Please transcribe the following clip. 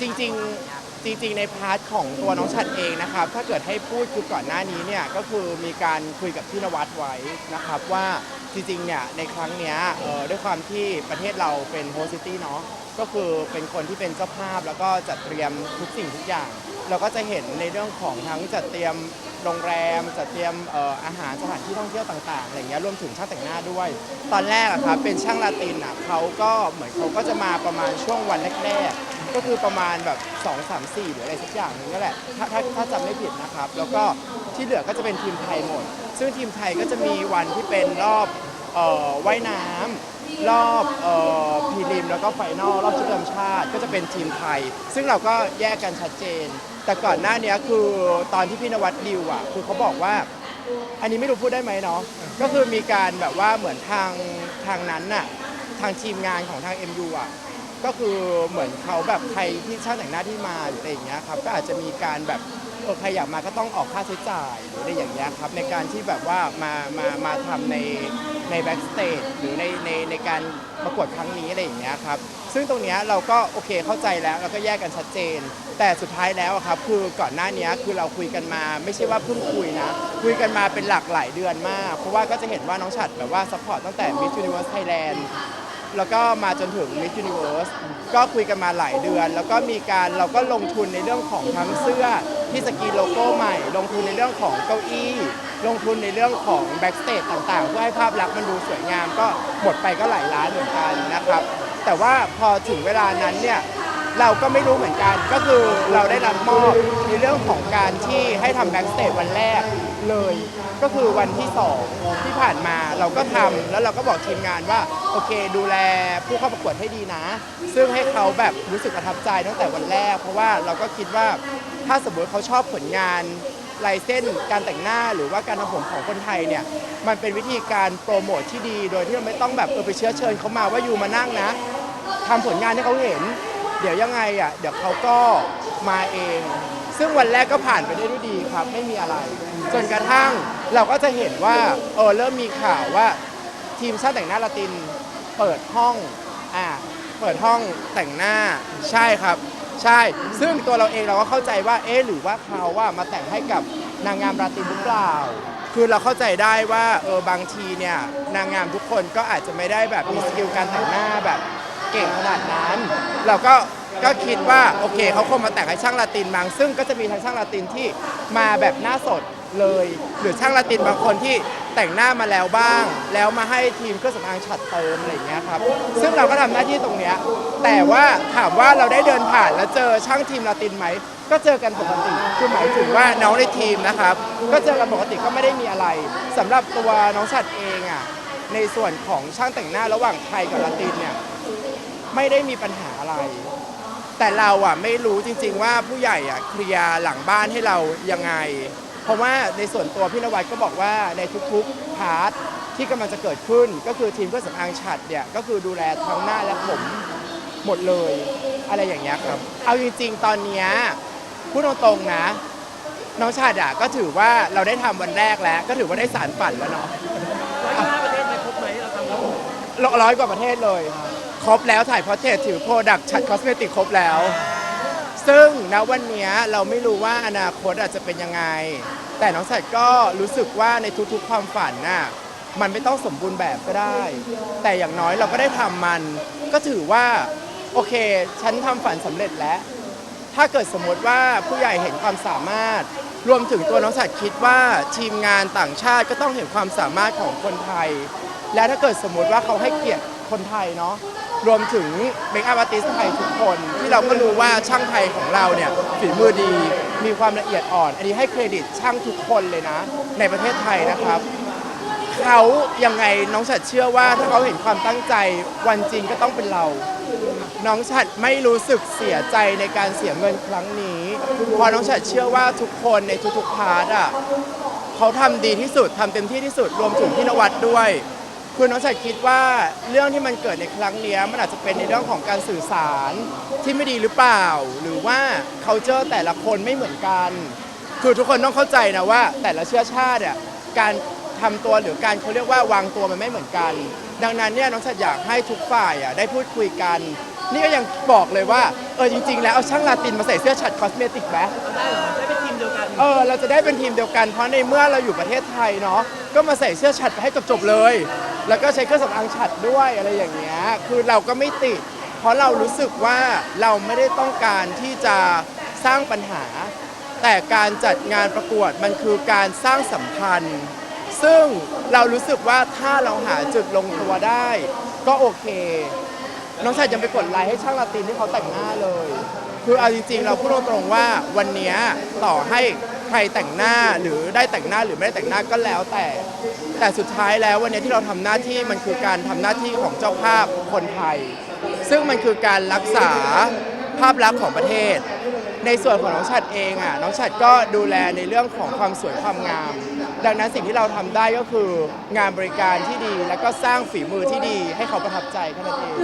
จริงๆจริง ๆ ในพาร์ทของตัวน้องฉัดเองนะครับ ถ้าเกิดให้พูดคือก่อนหน้านี้เนี่ยก็คือมีการคุยกับพี่นวัดไว้นะครับว่าจริงๆเนี่ยในครั้งเนี้ยเอ่อด้วยความที่ประเทศเราเป็นโฮสซิตี้เนาะก็คือเป็นคนที่เป็นเจ้าภาพแล้วก็จัดเตรียมทุกสิ่งทุกอย่าง เราก็จะเห็นในเรื่องของทั้งจัดเตรียมโรงแรม จัดเตรียมเอ่ออาหารสถานที่ท่องเที่ยวต่างๆอะไรอย่างเงี้ยรวมถึงช่างแต่งหน้าด้วย ตอนแรกอะครับเป็นช่างลาตินอะเขาก็เหมือนเขาก็จะมาประมาณช่วงวันแรกๆ ก็คือประมาณแบบ 2 3 4 หรืออะไรสักอย่างหนึงนั่นแหละถ้าถ้าถ้าจำไม่ผิดนะครับ แล้วก็ที่เหลือก็จะเป็นทีมไทยหมด ซึ่งทีมไทยก็จะมีวันที่เป็นรอบเอ่อว่ายน้ำรอบเอ่อพรีลิมแล้วก็ไฟนอลรอบชุดประจำชาติก็จะเป็นทีมไทย ซึ่งเราก็แยกกันชัดเจน แต่ก่อนหน้านี้คือตอนที่พี่นวัดดิวอะคือเขาบอกว่า อันนี้ไม่รู้พูดได้ไหมเนาะ ก็คือมีการแบบว่าเหมือนทางทางนั้นน่ะ ทางทีมงานของทาง MU อะ ก็คือเหมือนเขาแบบใครที่ช่างแต่งหน้าที่มาหรืออะไรอย่างเงี้ยครับก็อาจจะมีการแบบเออใครอยากมาก็ต้องออกค่าใช้จ่ายหรืออะไรอย่างเงี้ยครับในการที่แบบว่ามามามาทำในในแบ็กสเตจหรือในในในการประกวดครั้งนี้อะไรอย่างเงี้ยครับซึ่งตรงเนี้ยเราก็โอเคเข้าใจแล้วแล้วก็แยกกันชัดเจน แต่สุดท้ายแล้วอะครับคือก่อนหน้านี้คือเราคุยกันมาไม่ใช่ว่าเพิ่งคุยนะ คุยกันมาเป็นหลักหลายเดือนมาก เพราะว่าก็จะเห็นว่าน้องฉัดแบบว่าซัพพอร์ตตั้งแต่ Miss Universe Thailand แล้วก็มาจนถึง Miss Universe ก็คุยกันมาหลายเดือน แล้วก็มีการเราก็ลงทุนในเรื่องของทั้งเสื้อที่สกรีนโลโก้ใหม่ ลงทุนในเรื่องของเก้าอี้ ลงทุนในเรื่องของแบ็กสเตจต่างๆ เพื่อให้ภาพลักษณ์มันดูสวยงาม ก็หมดไปก็หลายล้านเหมือนกันนะครับ แต่ว่าพอถึงเวลานั้นเนี่ยเราก็ไม่รู้เหมือนกัน ก็คือเราได้รับมอบในเรื่องของการที่ให้ทำแบ็กสเตจวันแรก เลย ก็คือวันที่2ที่ผ่านมาเราก็ทำแล้วเราก็บอกทีมงานว่าโอเค ดูแลผู้เข้าประกวดให้ดีนะ ซึ่งให้เขาแบบรู้สึกประทับใจตั้งแต่วันแรก เพราะว่าเราก็คิดว่าถ้าสมมติเขาชอบผลงานลายเส้นการแต่งหน้าหรือว่าการทำผมของคนไทยเนี่ย มันเป็นวิธีการโปรโมทที่ดี โดยที่เราไม่ต้องแบบเออไปเชื้อเชิญเขามาว่าอยู่มานั่งนะทำผลงานให้เขาเห็น เดี๋ยวยังไงอะเดี๋ยวเขาก็มาเอง ซึ่งวันแรกก็ผ่านไปได้ด้วยดีครับ ไม่มีอะไร จนกระทั่งเราก็จะเห็นว่าเออเริ่มมีข่าวว่าทีมชาติแต่งหน้าละตินเปิดห้องอ่าเปิดห้องแต่งหน้าใช่ครับ ใช่ ซึ่งตัวเราเองเราก็เข้าใจว่าเอ๊ะหรือว่าเขาว่ามาแต่งให้กับนางงามราตรีหรือเปล่า คือเราเข้าใจได้ว่าเออบางทีเนี่ยนางงามทุกคนก็อาจจะไม่ได้แบบมีสกิลการแต่งหน้าแบบเก่งขนาดนั้น เราก็ ก็คิดว่าโอเคเขาคงมาแต่งให้ช่างลาตินบาง ซึ่งก็จะมีทั้งช่างลาตินที่มาแบบหน้าสดเลย หรือช่างลาตินบางคนที่แต่งหน้ามาแล้วบ้าง แล้วมาให้ทีมเครื่องสำอางฉัดเติมอะไรอย่างเงี้ยครับซึ่งเราก็ทำหน้าที่ตรงเนี้ยแต่ว่าถามว่าเราได้เดินผ่านแล้วเจอช่างทีมลาตินไหมก็เจอกันปกติคือหมายถึงว่าน้องในทีมนะครับก็เจอกันปกติก็ไม่ได้มีอะไรสำหรับตัวน้องฉัดเองอะในส่วนของช่างแต่งหน้าระหว่างไทยกับลาตินเนี่ยไม่ได้มีปัญหาอะไร แต่เราอะไม่รู้จริง ๆ ว่าผู้ใหญ่อะเคลียร์หลังบ้านให้เรายังไง เพราะว่าในส่วนตัวพี่นวัดก็บอกว่าในทุกๆพาร์ทที่กำลังจะเกิดขึ้น ก็คือทีมเครื่องสำอางฉัดเนี่ยก็คือดูแลทั้งหน้าและผมหมดเลย อะไรอย่างเงี้ยครับ เอาจริง ๆ ตอนเนี้ยพูดตรงๆนะ น้องชาดอะก็ถือว่าเราได้ทำวันแรกแล้ว ก็ถือว่าได้สารฝันแล้วเนาะร้อยยี่ห้าประเทศไปครบไหมเราทำแล้วร้อยกว่าประเทศเลยครบ ครบแล้วถ่ายพอเทรตถือโปรดักชัดคอสเมติกครบแล้ว ซึ่งณวันเนี้เราไม่รู้ว่าอนาคตอาจจะเป็นยังไง แต่น้องสัตว์ก็รู้สึกว่าในทุกๆความฝันน่ะมันไม่ต้องสมบูรณ์แบบก็ได้ แต่อย่างน้อยเราก็ได้ทำมัน ก็ถือว่าโอเค ฉันทำฝันสำเร็จแล้ว ถ้าเกิดสมมติว่าผู้ใหญ่เห็นความสามารถ รวมถึงตัวน้องสัตว์คิดว่าทีมงานต่างชาติก็ต้องเห็นความสามารถของคนไทย และถ้าเกิดสมมติว่าเขาให้เกียรติคนไทยเนาะ รวมถึงเมคอัพอาร์ติสไทยทุกคน ที่เราก็รู้ว่าช่างไทยของเราเนี่ยฝีมือดีมีความละเอียดอ่อน อันนี้ให้เครดิตช่างทุกคนเลยนะ ในประเทศไทยนะครับ เขายังไงน้องฉัดเชื่อว่าถ้าเขาเห็นความตั้งใจวันจริงก็ต้องเป็นเรา น้องฉัดไม่รู้สึกเสียใจในการเสียเงินครั้งนี้เพราะน้องฉัดเชื่อว่าทุกคนในทุกๆพาร์ทอะเขาทำดีที่สุดทำเต็มที่ที่สุดรวมถึงพี่นวัดด้วย คือน้องฉัดคิดว่าเรื่องที่มันเกิดในครั้งเนี้ยมันอาจจะเป็นในเรื่องของการสื่อสารที่ไม่ดีหรือเปล่า หรือว่า culture แต่ละคนไม่เหมือนกัน คือทุกคนต้องเข้าใจนะว่า แต่ละเชื้อชาติอะการทำตัวหรือการเขาเรียกว่าวางตัวมันไม่เหมือนกัน ดังนั้นเนี่ยน้องฉัดอยากให้ทุกฝ่ายอะได้พูดคุยกัน นี่ก็ยังบอกเลยว่าเออจริง ๆ แล้วเอาช่างลาตินมาใส่เสื้อฉัดคอสเมติกไหมเอาได้เหรอได้เป็นทีมเดียวกันเออเราจะได้เป็นทีมเดียวกันเพราะในเมื่อเราอยู่ประเทศไทยเนาะก็มาใส่เสื้อฉัดไปให้จบๆเลย แล้วก็ใช้เครื่องสำอางฉัดด้วยอะไรอย่างเงี้ยคือเราก็ไม่ติด เพราะเรารู้สึกว่าเราไม่ได้ต้องการที่จะสร้างปัญหา แต่การจัดงานประกวดมันคือการสร้างสัมพันธ์ ซึ่งเรารู้สึกว่าถ้าเราหาจุดลงตัวได้ ก็โอเค น้องชายยังไปกดไลค์ให้ช่างลาตินที่เขาแต่งหน้าเลย คือเอาจริงๆเราพูดตรงๆว่าวันเนี้ยต่อให้ ใครแต่งหน้าหรือได้แต่งหน้าหรือไม่ได้แต่งหน้าก็แล้วแต่ แต่สุดท้ายแล้ววันนี้ที่เราทำหน้าที่มันคือการทำหน้าที่ของเจ้าภาพคนไทย ซึ่งมันคือการรักษาภาพลักษณ์ของประเทศ ในส่วนของน้องฉัดเองอะน้องฉัดก็ดูแลในเรื่องของความสวยความงาม ดังนั้นสิ่งที่เราทำได้ก็คืองานบริการที่ดี แล้วก็สร้างฝีมือที่ดีให้เขาประทับใจแค่นั้นเอง